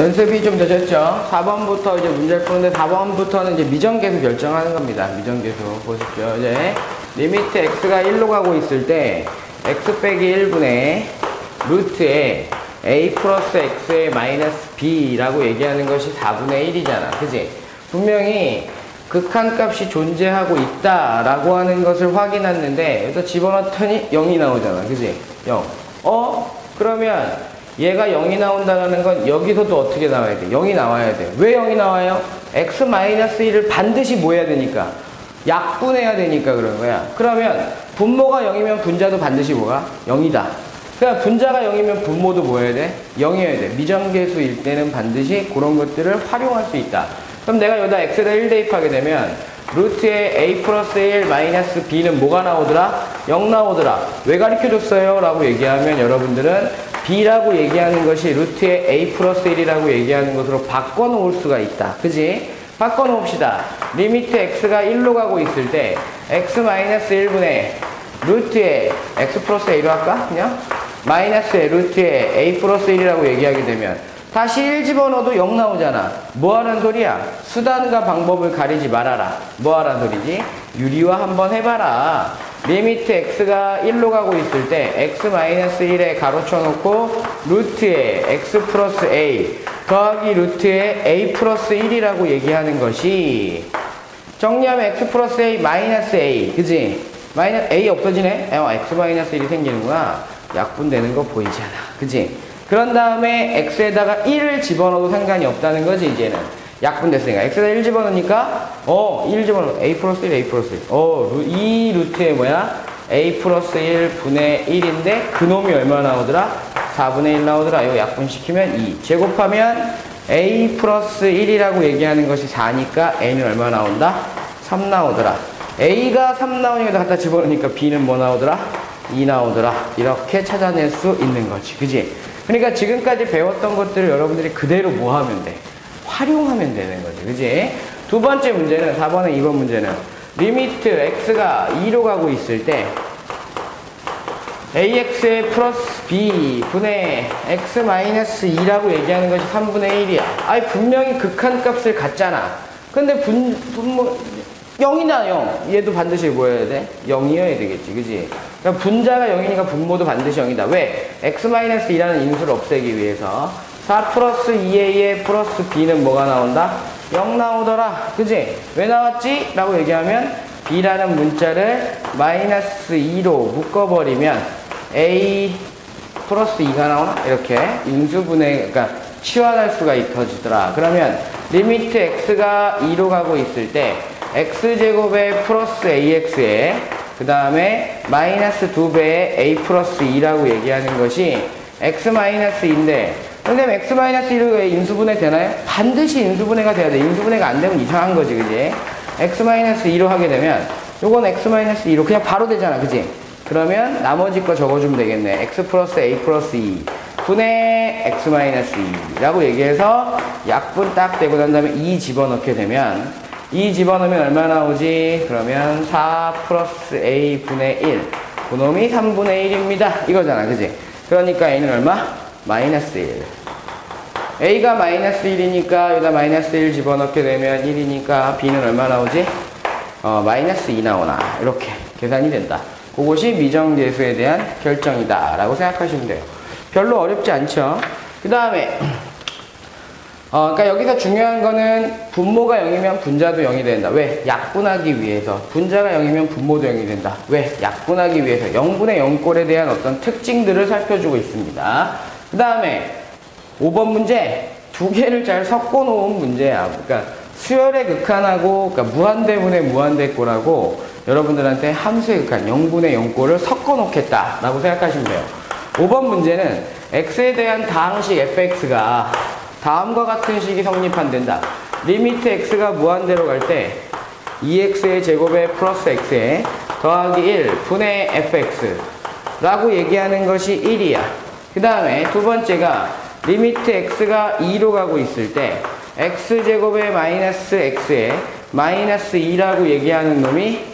연습이 좀 되셨죠? 4번부터 이제 문제를 푸는데 4번부터는 이제 미정계수 결정하는 겁니다. 미정계수 보십시오. 이제 리미트 x가 1로 가고 있을 때 x 빼기 1분의 루트에 a 플러스 x의 마이너스 b라고 얘기하는 것이 4분의 1이잖아. 그지? 분명히 극한값이 존재하고 있다라고 하는 것을 확인했는데 여기서 집어넣더니 0이 나오잖아. 그지? 0. 어? 그러면 얘가 0이 나온다는 건 여기서도 어떻게 나와야 돼? 0이 나와야 돼. 왜 0이 나와요? x-1을 반드시 뭐 해야 되니까? 약분해야 되니까 그런 거야. 그러면 분모가 0이면 분자도 반드시 뭐가? 0이다. 그러니까 분자가 0이면 분모도 뭐 해야 돼? 0이어야 돼. 미정계수일 때는 반드시 그런 것들을 활용할 수 있다. 그럼 내가 여기다 x에다 1 대입하게 되면 루트에 a 플러스 1 마이너스 b는 뭐가 나오더라? 0 나오더라. 왜 가르쳐줬어요? 라고 얘기하면 여러분들은 b라고 얘기하는 것이 루트에 a 플러스 1이라고 얘기하는 것으로 바꿔놓을 수가 있다. 그지? 바꿔놓읍시다. 리미트 x가 1로 가고 있을 때 x 마이너스 1분의 루트에 x 플러스 a로 할까? 그냥? 마이너스의 루트에 a 플러스 1이라고 얘기하게 되면 다시 1 집어넣어도 0 나오잖아. 뭐 하는 소리야? 수단과 방법을 가리지 말아라. 뭐 하란 소리지? 유리화 한번 해봐라. 리미트 x가 1로 가고 있을 때 x-1에 가로쳐 놓고 루트에 x 플러스 a 더하기 루트에 a 플러스 1이라고 얘기하는 것이 정리하면 x 플러스 a 마이너스 a 그지? 마이너스 a 없어지네? 어, x 마이너스 1이 생기는구나. 약분되는 거 보이잖아. 그지? 그런 다음에 x에다가 1을 집어넣어도 상관이 없다는 거지 이제는. 약분 됐으니까 x에다 1 집어넣으니까 어, 1 집어넣어. a 플러스 1, a 플러스 1. 어, 루, 이 루트에 뭐야? a 플러스 1 분의 1인데 그놈이 얼마 나오더라? 4분의 1 나오더라. 이거 약분시키면 2. 제곱하면 a 플러스 1이라고 얘기하는 것이 4니까 a는 얼마 나온다? 3 나오더라. a가 3 나오니까 갖다 집어넣으니까 b는 뭐 나오더라? 2 나오더라. 이렇게 찾아낼 수 있는 거지. 그지? 그러니까 지금까지 배웠던 것들을 여러분들이 그대로 뭐 하면 돼? 활용하면 되는 거지. 그지? 두 번째 문제는, 4번에 2번 문제는, 리미트 x가 2로 가고 있을 때, ax의 플러스 b 분의 x 마이너스 2라고 얘기하는 것이 3분의 1이야. 아니, 분명히 극한 값을 갖잖아. 근데 분, 분모, 0이나 0. 얘도 반드시 뭐 해야 돼? 0이어야 되겠지. 그지? 그러니까 분자가 0이니까 분모도 반드시 0이다. 왜? x-2라는 인수를 없애기 위해서 4 플러스 2a의 플러스 b는 뭐가 나온다? 0 나오더라. 그지? 왜 나왔지? 라고 얘기하면 b라는 문자를 마이너스 2로 묶어버리면 a 플러스 2가 나오나? 이렇게 인수분해, 그러니까 치환할 수가 있어지더라. 그러면 리미트 x가 2로 가고 있을 때 x제곱의 플러스 ax에 그 다음에 마이너스 2배의 a 플러스 2라고 얘기하는 것이 x 마이너스 2인데 근데 x 마이너스 1로 인수분해 되나요? 반드시 인수분해가 돼야 돼. 인수분해가 안 되면 이상한 거지, 그지? x 마이너스 2로 하게 되면 요건 x 마이너스 2로 그냥 바로 되잖아, 그지? 그러면 나머지 거 적어주면 되겠네. x 플러스 a 플러스 2 분의 x 마이너스 2라고 얘기해서 약분 딱 되고 난 다음에 2 집어넣게 되면 2 집어넣으면 얼마 나오지? 그러면 4 플러스 a 분의 1 그놈이 3분의 1입니다. 이거잖아, 그지? 그러니까 a는 얼마? 마이너스 1 a가 마이너스 1이니까 여기다 마이너스 1 집어넣게 되면 1이니까 b는 얼마 나오지? 어, 마이너스 2 나오나 이렇게 계산이 된다. 그것이 미정계수에 대한 결정이다 라고 생각하시면 돼요. 별로 어렵지 않죠? 그 다음에 어, 그러니까 여기서 중요한 거는 분모가 0이면 분자도 0이 된다. 왜? 약분하기 위해서. 분자가 0이면 분모도 0이 된다. 왜? 약분하기 위해서. 0분의 0꼴에 대한 어떤 특징들을 살펴주고 있습니다. 그 다음에 5번 문제 두 개를 잘 섞어 놓은 문제야. 그러니까 수열의 극한하고 그러니까 무한대분의 무한대꼴하고 여러분들한테 함수의 극한 0분의 0꼴을 섞어 놓겠다라고 생각하시면 돼요. 5번 문제는 x에 대한 다항식 fx가 다음과 같은 식이 성립한된다. 리미트 x가 무한대로 갈 때 2x의 제곱에 플러스 x에 더하기 1 분의 fx 라고 얘기하는 것이 1이야. 그 다음에 두 번째가 리미트 x가 2로 가고 있을 때 x제곱에 마이너스 x에 마이너스 2라고 얘기하는 놈이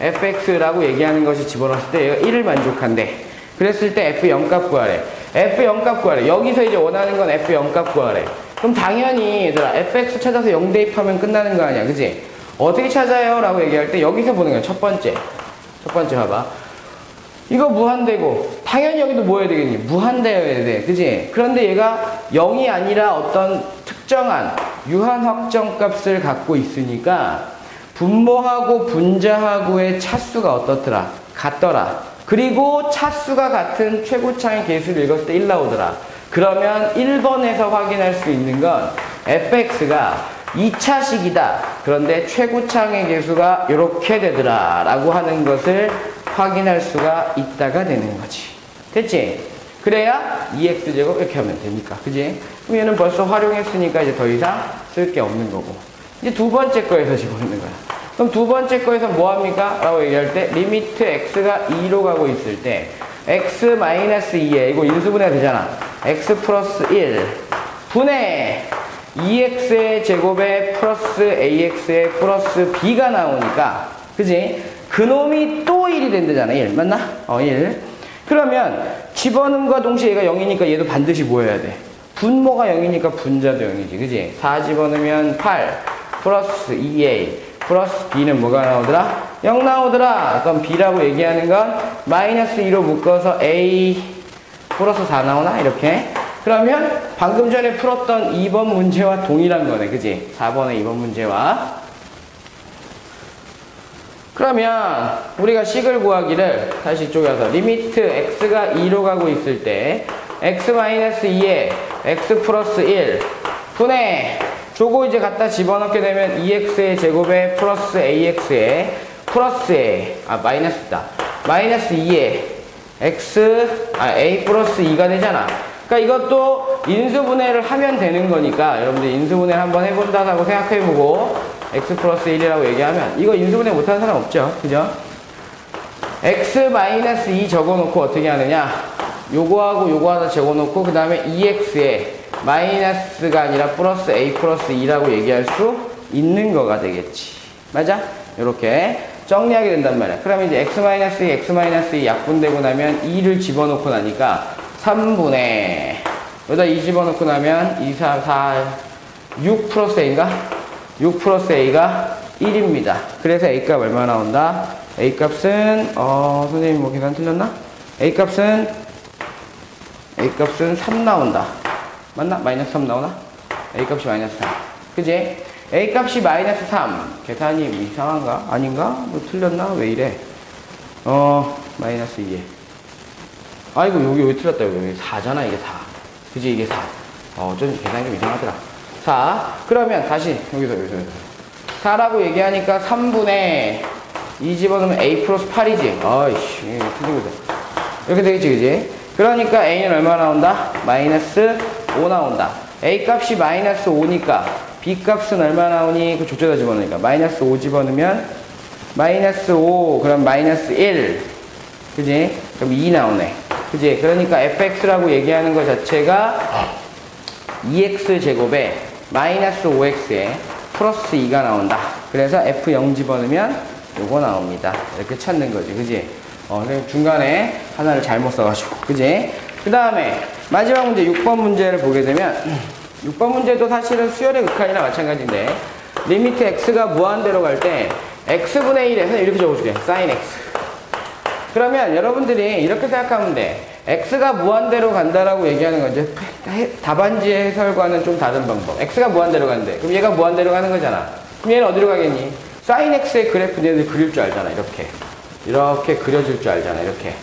fx라고 얘기하는 것이 집어넣었을 때 얘가 1을 만족한대. 그랬을 때 f 0값 구하래. f 0값 구하래. 여기서 이제 원하는 건 f 0값 구하래. 그럼 당연히 얘들아 fx 찾아서 0 대입하면 끝나는 거 아니야 그지? 어떻게 찾아요? 라고 얘기할 때 여기서 보는 거야 첫 번째 첫 번째 봐봐 이거 무한대고 당연히 여기도 뭐 해야 되겠니? 무한대여야 돼 그지? 그런데 얘가 0이 아니라 어떤 특정한 유한 확정값을 갖고 있으니까 분모하고 분자하고의 차수가 어떻더라? 같더라 그리고 차수가 같은 최고차의 개수를 읽었을 때 1 나오더라 그러면 1번에서 확인할 수 있는 건 fx가 2차식이다. 그런데 최고창의 개수가 이렇게 되더라. 라고 하는 것을 확인할 수가 있다가 되는 거지. 됐지? 그래야 2x제곱 이렇게 하면 되니까. 그지? 그럼 얘는 벌써 활용했으니까 이제 더 이상 쓸 게 없는 거고. 이제 두 번째 거에서 집어넣는 거야. 그럼 두 번째 거에서 뭐 합니까? 라고 얘기할 때 리미트 x가 2로 가고 있을 때 x 2에 이거 인수분해가 되잖아. x 플러스 1 분의 2x의 제곱에 플러스 ax의 플러스 b가 나오니까 그지? 그놈이 또 1이 된다잖아 1 맞나? 어 1. 그러면 집어넣음과 동시에 얘가 0이니까 얘도 반드시 뭐 해야 돼? 분모가 0이니까 분자도 0이지 그지? 4 집어넣으면 8 플러스 2a 플러스 b는 뭐가 나오더라? 0 나오더라. 그럼 b라고 얘기하는 건 마이너스 2로 묶어서 a 플러스 4 나오나? 이렇게. 그러면 방금 전에 풀었던 2번 문제와 동일한 거네. 그지? 4번의 2번 문제와. 그러면 우리가 식을 구하기를 다시 와서 리미트 x가 2로 가고 있을 때 x-2에 x 플러스 1 분의 조고 이제 갖다 집어넣게 되면 2x의 제곱에 플러스 ax에 플러스에 아 마이너스다. 마이너스 2에 x 아 a 플러스 2가 되잖아. 그러니까 이것도 인수분해를 하면 되는 거니까 여러분들 인수분해 한번 해본다고 생각해보고 x 플러스 1이라고 얘기하면 이거 인수분해 못하는 사람 없죠 그죠? x 마이너스 2 적어놓고 어떻게 하느냐 요거하고 요거 하나 적어놓고 그 다음에 2x에 마이너스가 아니라 플러스 a 플러스 2라고 얘기할 수 있는 거가 되겠지 맞아? 이렇게 정리하게 된단 말이야 그러면 이제 x 마이너스 2 x 마이너스 2 약분되고 나면 2를 집어넣고 나니까 3분의 여기다 2 집어넣고 나면 2, 4, 4, 6 플러스 a인가? 6 플러스 a가 1입니다. 그래서 a값 얼마 나온다? a값은 어 선생님 뭐 계산 틀렸나? a값은 a값은 3 나온다. 맞나? 마이너스 3 나오나? a값이 마이너스 3. 그지? a값이 마이너스 3. 계산이 이상한가? 아닌가? 뭐 틀렸나? 왜 이래? 어 마이너스 2에 아이고 여기 왜 틀렸다 여기 4잖아 이게 4 그지 이게 4 어, 좀 계산이 좀 이상하더라 4 그러면 다시 여기서 여기서 여기서 4라고 얘기하니까 3분의 2 집어넣으면 a 플러스 8이지 어이씨 틀리고 있어 이렇게 되겠지 그지 그러니까 a는 얼마 나온다? 마이너스 5 나온다 a 값이 마이너스 5니까 b 값은 얼마 나오니? 그 조조다 집어넣으니까 마이너스 5 집어넣으면 마이너스 5 그럼 마이너스 1 그지? 그럼 2 나오네 그지? 그러니까 fx라고 얘기하는 것 자체가 2x 제곱에 마이너스 5x에 플러스 2가 나온다. 그래서 f0 집어넣으면 요거 나옵니다. 이렇게 찾는 거지. 그지? 어, 중간에 하나를 잘못 써가지고. 그지? 그 다음에 마지막 문제 6번 문제를 보게 되면 6번 문제도 사실은 수열의 극한이나 마찬가지인데 리미트 x가 무한대로 갈 때 x분의 1에서 이렇게 적어줄게. sin x. 그러면 여러분들이 이렇게 생각하면 돼. X가 무한대로 간다라고 얘기하는 건 이제 답안지 해설과는 좀 다른 방법. x가 무한대로 간대. 그럼 얘가 무한대로 가는 거잖아. 그럼 얘는 어디로 가겠니? sin x의 그래프 얘들 그릴 줄 알잖아. 이렇게. 이렇게 그려줄 줄 알잖아. 이렇게.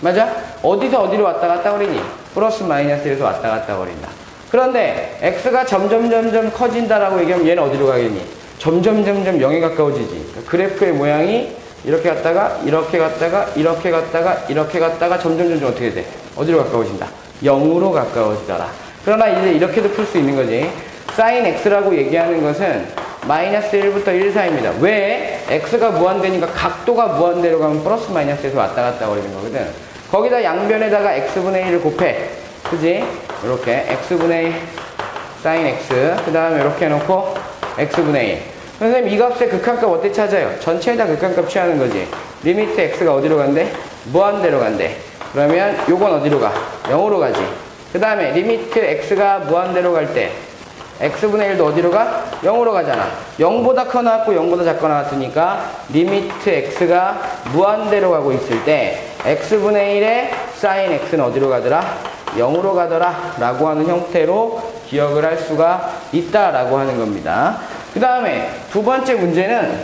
맞아? 어디서 어디로 왔다 갔다 거리니? 플러스 마이너스 에서 왔다 갔다 거린다. 그런데 x가 점점 점점 커진다라고 얘기하면 얘는 어디로 가겠니? 점점 점점 0에 가까워지지. 그래프의 모양이 이렇게 갔다가 이렇게 갔다가 이렇게 갔다가 이렇게 갔다가 점점 점점 어떻게 돼? 어디로 가까워진다? 0으로 가까워지더라. 그러나 이제 이렇게도 풀 수 있는 거지. sin x라고 얘기하는 것은 마이너스 1부터 1 사이입니다. 왜? x가 무한대니까 각도가 무한대로 가면 플러스 마이너스에서 왔다 갔다 거리는 거거든. 거기다 양변에다가 x분의 1을 곱해. 그지? 이렇게 x분의 sin x 그 다음에 이렇게 해놓고 x분의 1 선생님 이 값의 극한값 어떻게 찾아요? 전체에다 극한값 취하는 거지. 리미트 x가 어디로 간대? 무한대로 간대. 그러면 요건 어디로 가? 0으로 가지. 그 다음에 리미트 x가 무한대로 갈 때 x분의 1도 어디로 가? 0으로 가잖아. 0보다 커 나 왔고 0보다 작거 나 왔으니까 리미트 x가 무한대로 가고 있을 때 x분의 1의 사인 x는 어디로 가더라? 0으로 가더라 라고 하는 형태로 기억을 할 수가 있다라고 하는 겁니다. 그 다음에 두 번째 문제는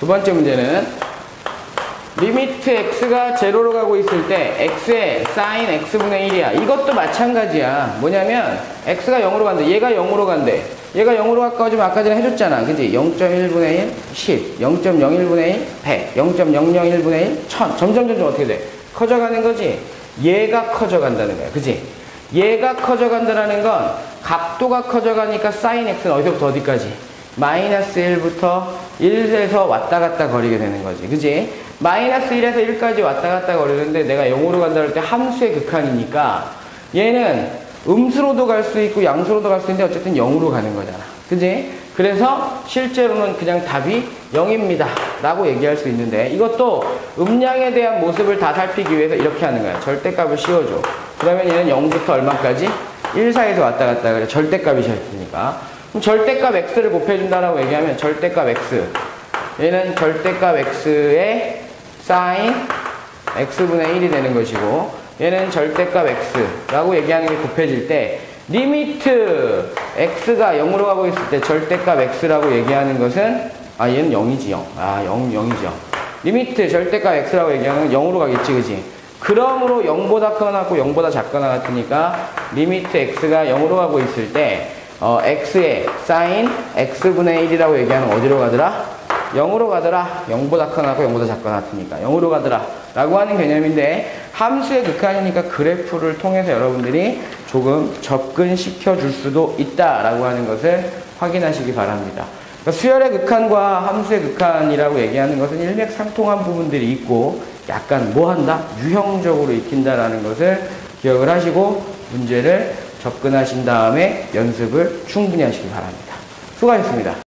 두 번째 문제는 리미트 x가 제로로 가고 있을 때 x의 사인 x분의 1이야. 이것도 마찬가지야. 뭐냐면 x가 0으로 간대. 얘가 0으로 간대. 얘가 0으로 가까워지면 아까 전에 해줬잖아. 그지? 0.1분의 1, 10, 0.01분의 1, 100, 0.001분의 1, 1000. 점점 점점 어떻게 돼? 커져가는 거지. 얘가 커져간다는 거야. 그지? 얘가 커져간다는 건 각도가 커져가니까 사인 x는 어디서부터 어디까지? 마이너스 1부터 1에서 왔다 갔다 거리게 되는 거지. 그지? 마이너스 1에서 1까지 왔다 갔다 거리는데 내가 0으로 간다 할 때 함수의 극한이니까 얘는 음수로도 갈 수 있고 양수로도 갈 수 있는데 어쨌든 0으로 가는 거잖아. 그지? 그래서 실제로는 그냥 답이 0입니다. 라고 얘기할 수 있는데 이것도 음량에 대한 모습을 다 살피기 위해서 이렇게 하는 거야. 절대값을 씌워줘. 그러면 얘는 0부터 얼마까지? 1 사이에서 왔다 갔다 그래. 절대값이 셨으니까 그럼 절대값 x를 곱해준다라고 얘기하면 절대값 x. 얘는 절대값 x의 사인 x분의 1이 되는 것이고 얘는 절대값 x라고 얘기하는 게 곱해질 때 리미트 x가 0으로 가고 있을 때 절대값 x라고 얘기하는 것은 아 얘는 0이지 0. 아 0, 0이죠. 리미트 절대값 x라고 얘기하는 건 0으로 가겠지 그지? 그러므로 0보다 커나고 0보다 작거나 같으니까 리미트 x가 0으로 가고 있을 때 어, x의 사인 x분의 1이라고 얘기하는 어디로 가더라? 0으로 가더라. 0보다 커나고 0보다 작거나 같으니까 0으로 가더라. 라고 하는 개념인데 함수의 극한이니까 그래프를 통해서 여러분들이 조금 접근시켜 줄 수도 있다라고 하는 것을 확인하시기 바랍니다. 그러니까 수열의 극한과 함수의 극한이라고 얘기하는 것은 일맥상통한 부분들이 있고 약간 뭐 한다? 유형적으로 익힌다라는 것을 기억을 하시고 문제를 접근하신 다음에 연습을 충분히 하시기 바랍니다. 수고하셨습니다.